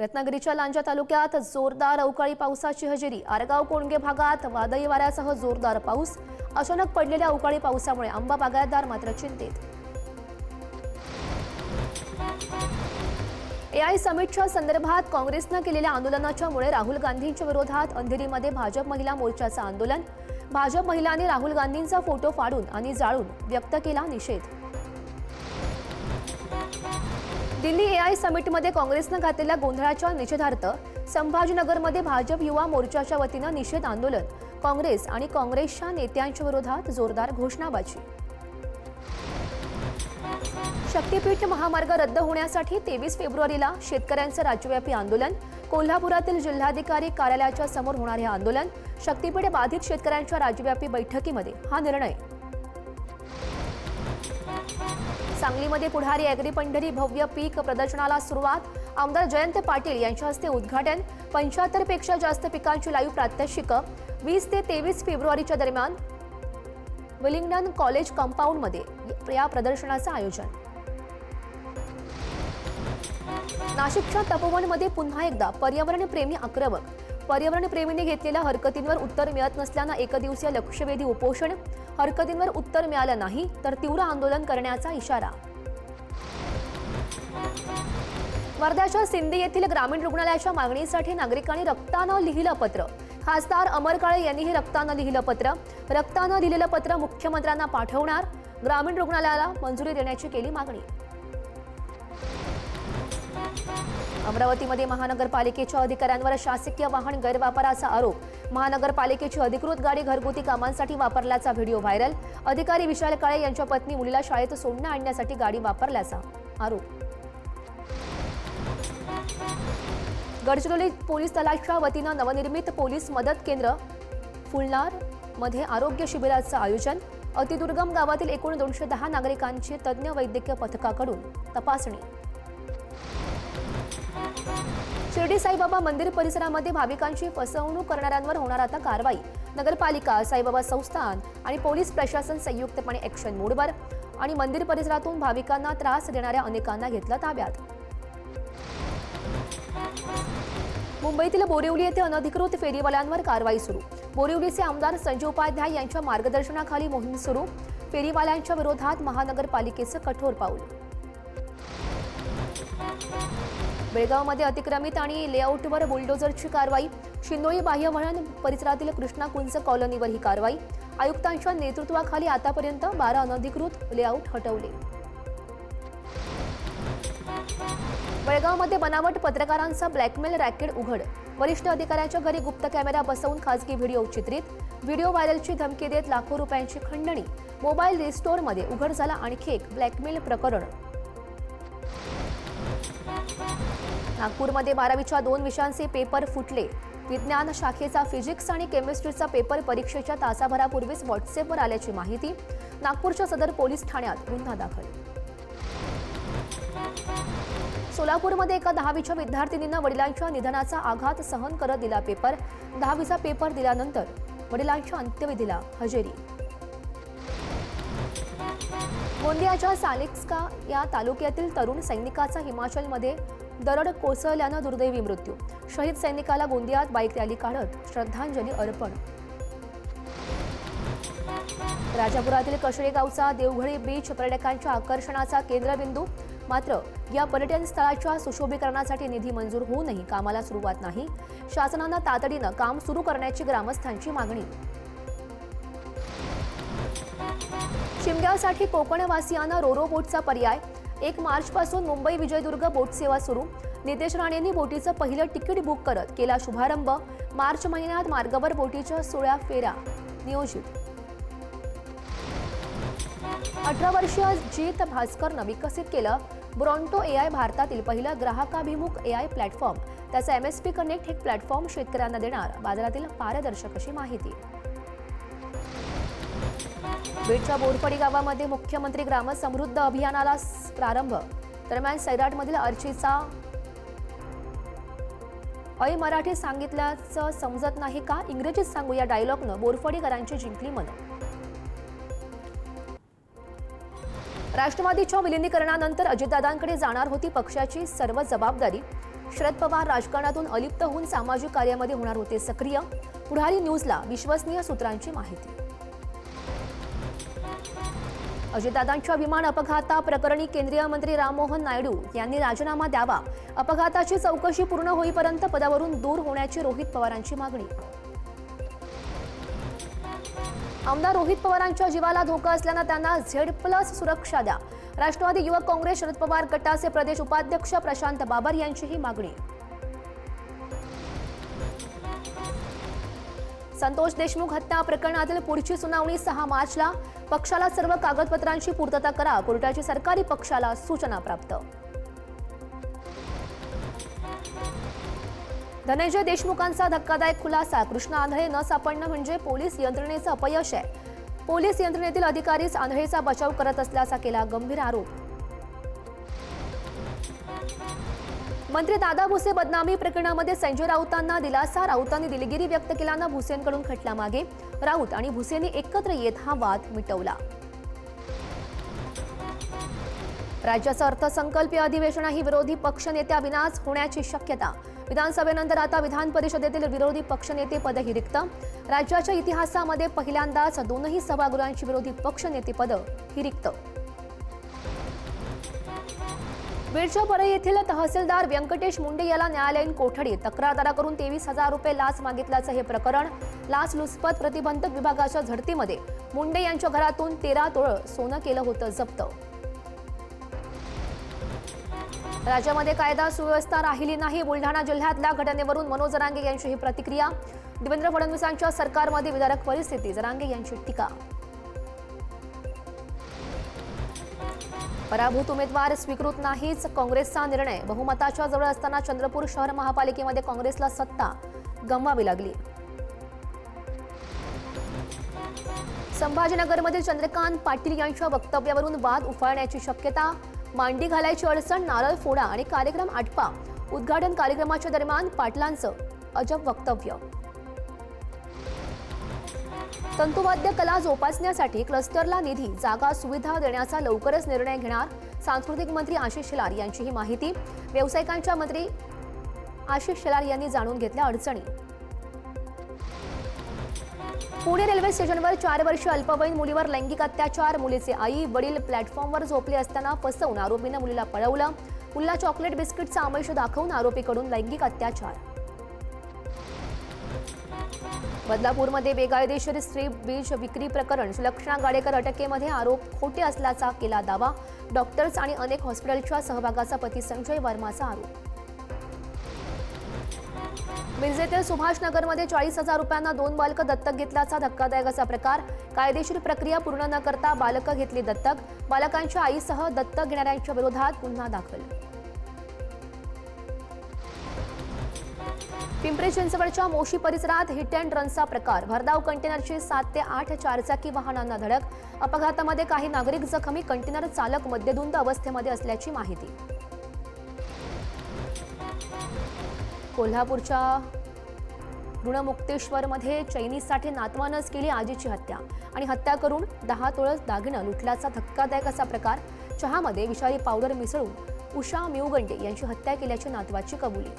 रत्नागिरीच्या लांजा तालुक्यात जोरदार अवकाळी पावसाची हजेरी. आरगाव कोणगे भागात वादळी वाऱ्यासह जोरदार पाऊस. अचानक पडलेल्या अवकाळी पावसामुळे आंबा बागायतदार मात्र चिंतेत. एआय समिटच्या संदर्भात काँग्रेसनं केलेल्या आंदोलनाच्यामुळे राहुल गांधींच्या विरोधात अंधेरीमध्ये भाजप महिला मोर्चाचं आंदोलन. भाजप महिलांनी राहुल गांधींचा फोटो फाडून आणि जाळून व्यक्त केला निषेध. दिल्ली एआय समिटमध्ये काँग्रेसनं घातलेल्या गोंधळाच्या निषेधार्थ संभाजीनगरमध्ये भाजप युवा मोर्चाच्या वतीनं निषेध आंदोलन. काँग्रेस आणि काँग्रेसच्या नेत्यांच्या विरोधात जोरदार घोषणाबाजी. शक्तीपीठ महामार्ग रद्द होण्यासाठी तेवीस फेब्रुवारीला शेतकऱ्यांचं राज्यव्यापी आंदोलन कोल्हापुरातील जिल्हाधिकारी कार्यालयाच्या समोर होणारे आंदोलन शक्तीपीठ बाधित शेतकऱ्यांच्या राज्यव्यापी बैठकीमध्ये हा निर्णय. सांगलीमध्ये पुढारी अॅग्री पंढरी भव्य पीक प्रदर्शनाला सुरुवात. आमदार जयंत पाटील यांच्या हस्ते उद्घाटन. पंच्याहत्तरपेक्षा जास्त पिकांची लाईव्ह प्रात्यक्षिकं. वीस ते तेवीस फेब्रुवारीच्या दरम्यान विलिंग्डन कॉलेज कंपाऊंडमध्ये या प्रदर्शनाचं आयोजन. नाशिकच्या तपोवनमध्ये पुन्हा एकदा पर्यावरणप्रेमी आक्रमक. पर्यावरणप्रेमींनी घेतलेल्या हरकतींवर उत्तर मिळत नसल्यानं एकदिवसीय लक्षवेधी उपोषण. हरकतींवर उत्तर मिळालं नाही तर तीव्र आंदोलन करण्याचा इशारा. वर्ध्याच्या सिंधी येथील ग्रामीण रुग्णालयाच्या मागणीसाठी नागरिकांनी रक्तानं लिहिलं पत्र. खासदार अमर काळे यांनीही रक्तानं लिहिलं पत्र. रक्तानं लिहिलेलं पत्र मुख्यमंत्र्यांना पाठवणार. ग्रामीण रुग्णालयाला मंजुरी देण्याची केली मागणी. अमरावतीमध्ये महानगरपालिकेच्या अधिकाऱ्यांवर शासकीय वाहन गैरवापराचा आरोप. महानगरपालिकेची अधिकृत गाडी घरगुती कामांसाठी वापरल्याचा व्हिडिओ व्हायरल. अधिकारी विशाल काळे यांच्या पत्नी मुलीला शाळेत सोडणं आणण्यासाठी गाडी वापरल्याचा आरोप. गडचिरोली पोलीस दलाच्या वतीनं नवनिर्मित पोलीस मदत केंद्र फुलणार मध्ये आरोग्य शिबिराचं आयोजन. अतिदुर्गम गावातील एकूण दोनशे दहा नागरिकांची तज्ज्ञ वैद्यकीय पथकाकडून तपासणी. शिर्डी साईबाबा मंदिर परिसरामध्ये भाविकांची फसवणूक करणाऱ्यांवर होणार आता कारवाई. नगरपालिका साईबाबा संस्थान आणि पोलीस प्रशासन संयुक्तपणे ॲक्शन मोडवर आणि मंदिर परिसरातून भाविकांना त्रास देणाऱ्या अनेकांना घेतलं ताब्यात. मुंबईतील बोरिवली येथे अनधिकृत फेरीवाल्यांवर कारवाई सुरू. बोरिवलीचे आमदार संजय उपाध्याय यांच्या मार्गदर्शनाखाली मोहीम सुरू. फेरीवाल्यांच्या विरोधात महानगरपालिकेचं कठोर पाऊल बेळगावमध्ये अतिक्रमित आणि लेआउटवर बुलडोझरची कारवाई. शिंदोळी बाह्यवळण परिसरातील कृष्णा कुंज कॉलनीवर ही कारवाई. आयुक्तांच्या नेतृत्वाखाली आतापर्यंत बारा अनधिकृत लेआउट हटवले. बेळगावमध्ये बनावट पत्रकारांचा ब्लॅकमेल रॅकेट उघड. वरिष्ठ अधिकाऱ्यांच्या घरी गुप्त कॅमेरा बसवून खासगी व्हिडिओ चित्रित. व्हिडिओ व्हायरलची धमकी देत लाखो रुपयांची खंडणी. मोबाईल रिस्टोरमध्ये उघड झाला आणखी एक ब्लॅकमेल प्रकरण. नागपूरमध्ये बारावीच्या दोन विषयांचे पेपर फुटले. विज्ञान शाखेचा फिजिक्स आणि केमिस्ट्रीचा पेपर परीक्षेच्या तासाभरापूर्वीच व्हॉट्सअपवर आल्याची माहिती नागपूरच्या सदर पोलीस ठाण्यात गुन्हा दाखल. सोलापूरमध्ये एका दहावीच्या विद्यार्थिनीनं वडिलांच्या निधनाचा आघात सहन करत दिला पेपर. दहावीचा पेपर दिल्यानंतर वडिलांच्या अंत्यविधीला हजेरी. गोंदियाच्या सालिक्सका या तालुक्यातील तरुण सैनिकाचा हिमाचलमध्ये दरड कोसळल्यानं दुर्दैवी मृत्यू. शहीद सैनिकाला गोंदियात बाईक रॅली काढत श्रद्धांजली अर्पण. राजापुरातील कशळे गावचा देवघळी बीच पर्यटकांच्या आकर्षणाचा केंद्रबिंदू. मात्र या पर्यटन स्थळाच्या सुशोभीकरणासाठी निधी मंजूर होऊनही कामाला सुरुवात नाही. शासनानं तातडीनं काम सुरू करण्याची ग्रामस्थांची मागणी. शिमग्यासाठी कोकणवासियांना रोरो बोटचा पर्याय. एक मार्चपासून मुंबई विजयदुर्ग बोट सेवा सुरू. नितेश राणेंनी बोटीचं पहिलं तिकीट बुक करत केला शुभारंभ. मार्च महिन्यात मार्गावर बोटीच्या सोळा फेऱ्या. नियोजित. अठरा वर्षीय जीत भास्करनं विकसित केलं ब्रॉन्टो एआय भारतातील पहिलं ग्राहकाभिमुख एआय प्लॅटफॉर्म. त्याचा एम एस पी कनेक्ट हे प्लॅटफॉर्म शेतकऱ्यांना देणार बाजारातील पारदर्शक अशी माहिती. बीडच्या बोरफडी गावामध्ये मुख्यमंत्री ग्रामसमृद्ध अभियानाला प्रारंभ. दरम्यान सैराटमधील अर्चीचा अय मराठी सांगितल्याचं समजत नाही का? इंग्रजीत सांगू या डायलॉगनं बोरफडीकरांची जिंकली मनं. राष्ट्रवादीच्या विलिनीकरणानंतर अजितदादांकडे जाणार होती पक्षाची सर्व जबाबदारी. शरद पवार राजकारणातून अलिप्त होऊन सामाजिक कार्यामध्ये होणार होते सक्रिय. पुढारी न्यूजला विश्वसनीय सूत्रांची माहिती. अजितदादांच्या विमान अपघाताप्रकरणी केंद्रीय मंत्री राममोहन नायडू यांनी राजीनामा द्यावा. अपघाताची चौकशी पूर्ण होईपर्यंत पदावरून दूर होण्याची रोहित पवारांची मागणी. आमदार रोहित पवारांच्या जीवाला धोका असल्यानं त्यांना झेड प्लस सुरक्षा द्या. राष्ट्रवादी युवक काँग्रेस शरद पवार गटाचे प्रदेश उपाध्यक्ष प्रशांत बाबर यांची ही मागणी. संतोष देशमुख हत्या प्रकरणातील पुढची सुनावणी सहा मार्चला. पक्षाला सर्व कागदपत्रांची पूर्तता करा. कोर्टाची सरकारी पक्षाला सूचना प्राप्त. धनंजय देशमुखांचा धक्कादायक खुलासा. कृष्णा आंधळे न सापडणं म्हणजे पोलीस यंत्रणेचं अपयश आहे. पोलीस यंत्रणेतील अधिकारीच आंधळेचा बचाव करत असल्याचा केला गंभीर आरोप. मंत्री दादा भुसे बदनामी प्रकरणामध्ये संजय राऊतांना दिलासा. राऊतांनी दिलगिरी व्यक्त केल्यानं भुसेंकडून खटला मागे राऊत आणि भुसेंनी एकत्र येत हा वाद मिटवला. राज्याचं अर्थसंकल्पीय अधिवेशनही विरोधी पक्षनेत्याविनाच होण्याची शक्यता. विधानसभेनंतर आता विधान परिषदेतील विरोधी पक्षनेते पदही रिक्त. राज्याच्या इतिहासामध्ये पहिल्यांदाच दोनही सभागृहांची विरोधी पक्षनेते पद ही रिक्त. बीडच्या येथील तहसीलदार व्यंकटेश मुंडे याला न्यायालयीन कोठडी तक्रारदाराकडून तेवीस हजार रुपये लाच मागितल्याचं हे प्रकरण लाच लुचपत प्रतिबंधक विभागाच्या झडतीमध्ये. मुंडे यांच्या घरातून तेरा तोळं सोनं केलं होतं जप्त. राज्यामध्ये कायदा सुव्यवस्था राहिली नाही. बुलढाणा जिल्ह्यातल्या घटनेवरून मनोज जरांगे यांची ही प्रतिक्रिया. देवेंद्र फडणवीसांच्या सरकारमध्ये विदारक परिस्थिती जरांगे यांची टीका. पराभूत उमेदवार स्वीकृत नाहीच काँग्रेसचा निर्णय. बहुमताच्या जवळ असताना चंद्रपूर शहर महापालिकेमध्ये काँग्रेसला सत्ता गमवावी लागली. संभाजीनगरमधील चंद्रकांत पाटील यांच्या वक्तव्यावरून वाद उफाळण्याची शक्यता मांडी घालायची अडचण नारळ फोडा आणि कार्यक्रम आटपा. उद्घाटन कार्यक्रमाच्या दरम्यान पाटलांचं अजब वक्तव्य. तंतुवाद्य कला जोपासण्यासाठी क्लस्टरला निधी जागा सुविधा देण्याचा लवकरच निर्णय घेणार सांस्कृतिक मंत्री आशिष शेलार यांची ही माहिती. व्यावसायिकांच्या मंत्री आशिष शेलार यांनी जाणून घेतल्या अडचणी. पुणे रेल्वे स्टेशनवर चार वर्ष अल्पवयीन मुलीवर लैंगिक अत्याचार मुलीचे आई वडील प्लॅटफॉर्मवर झोपले असताना फसवून आरोपीनं मुलीला पळवलं. मुलीला चॉकलेट बिस्किटचा आमिष दाखवून आरोपीकडून लैंगिक अत्याचार. बदलापूरमध्ये बेकायदेशीर स्त्री बीज विक्री प्रकरण सुलक्षणा गाडेकर अटकेमध्ये आरोप खोटे असल्याचा केला दावा. डॉक्टर्स आणि अनेक हॉस्पिटलच्या सहभागाचा पती संजय वर्माचा आरोप. मिरजेतील सुभाषनगरमध्ये चाळीस हजार रुपयांना दोन बालकं दत्तक घेतल्याचा धक्कादायक असा प्रकार. कायदेशीर प्रक्रिया पूर्ण न करता बालकं घेतली दत्तक. बालकांच्या आईसह दत्तक घेणाऱ्यांच्या विरोधात गुन्हा दाखल. पिंपरी चिंचवडच्या मोशी परिसरात हिट अँड रनचा प्रकार. भरधाव कंटेनरची सात ते आठ चारचाकी वाहनांना धडक. अपघातामध्ये काही नागरिक जखमी. कंटेनर चालक मद्यधुंद अवस्थेमध्ये असल्याची माहिती. कोल्हापूरच्या ऋणमुक्तेश्वरमध्ये चैनीजसाठी नातवानच केली आजीची हत्या आणि हत्या करून दहा तोळस दागिनं लुटल्याचा धक्कादायक असा प्रकार. चहामध्ये विषारी पावडर मिसळून उषा मिवगंडे यांची हत्या केल्याची नातवाची कबुली.